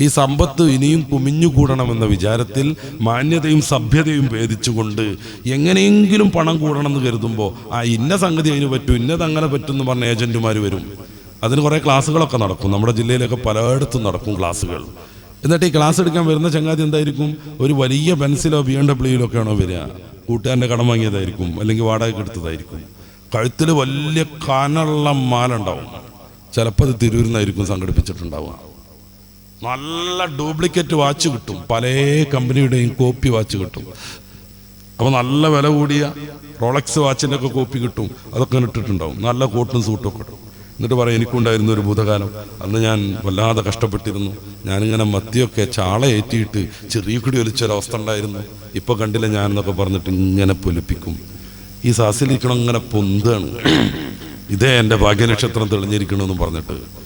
ഈ സമ്പത്ത് ഇനിയും കുമിഞ്ഞുകൂടണമെന്ന വിചാരത്തിൽ മാന്യതയും സഭ്യതയും ഭേദിച്ചുകൊണ്ട് എങ്ങനെയെങ്കിലും പണം കൂടണമെന്ന് കരുതുമ്പോൾ ആ ഇന്ന സംഗതി അതിന് പറ്റും ഇന്നത് അങ്ങനെ പറ്റും എന്ന് പറഞ്ഞ ഏജന്റുമാർ വരും. അതിന് കുറേ ക്ലാസ്സുകളൊക്കെ നടക്കും. നമ്മുടെ ജില്ലയിലൊക്കെ പലയിടത്തും നടക്കും ക്ലാസ്സുകൾ. എന്നിട്ട് ഈ ക്ലാസ് എടുക്കാൻ വരുന്ന ചങ്ങാതി എന്തായിരിക്കും? ഒരു വലിയ പെൻസിലോ ബി എം ഡബ്ല്യൂയിലോ ഒക്കെയാണോ വരിക. കൂട്ടുകാരന്റെ കടം വാങ്ങിയതായിരിക്കും അല്ലെങ്കിൽ വാടക എടുത്തതായിരിക്കും. കഴുത്തിൽ വലിയ കനുള്ള മാല ഉണ്ടാവും. ചിലപ്പോൾ അത് തിരൂരിൽ നിന്നായിരിക്കും സംഘടിപ്പിച്ചിട്ടുണ്ടാവുക. നല്ല ഡ്യൂപ്ലിക്കേറ്റ് വാച്ച് കിട്ടും. പല കമ്പനിയുടെയും കോപ്പി വാച്ച് കിട്ടും. അപ്പോൾ നല്ല വില കൂടിയ റോളക്സ് വാച്ചിന്റെ ഒക്കെ കോപ്പി കിട്ടും. അതൊക്കെ ഇട്ടിട്ടുണ്ടാവും. നല്ല കോട്ടും സൂട്ടും ഒക്കെ എന്നിട്ട് പറയും എനിക്കുണ്ടായിരുന്ന ഒരു ഭൂതകാലം. അന്ന് ഞാൻ വല്ലാതെ കഷ്ടപ്പെട്ടിരുന്നു. ഞാനിങ്ങനെ മത്തിയൊക്കെ ചാള ഏറ്റിയിട്ട് ചെറിയ കുടി ഒലിച്ചൊരവസ്ഥ ഉണ്ടായിരുന്നു. ഇപ്പോൾ കണ്ടില്ല ഞാൻ എന്നൊക്കെ പറഞ്ഞിട്ട് ഇങ്ങനെ പൊലിപ്പിക്കും. ഈ സാസിലിരിക്കണം ഇങ്ങനെ പൊന്താണ് ഇതേ എന്റെ ഭാഗ്യനക്ഷത്രം തെളിഞ്ഞിരിക്കണമെന്ന് പറഞ്ഞിട്ട്.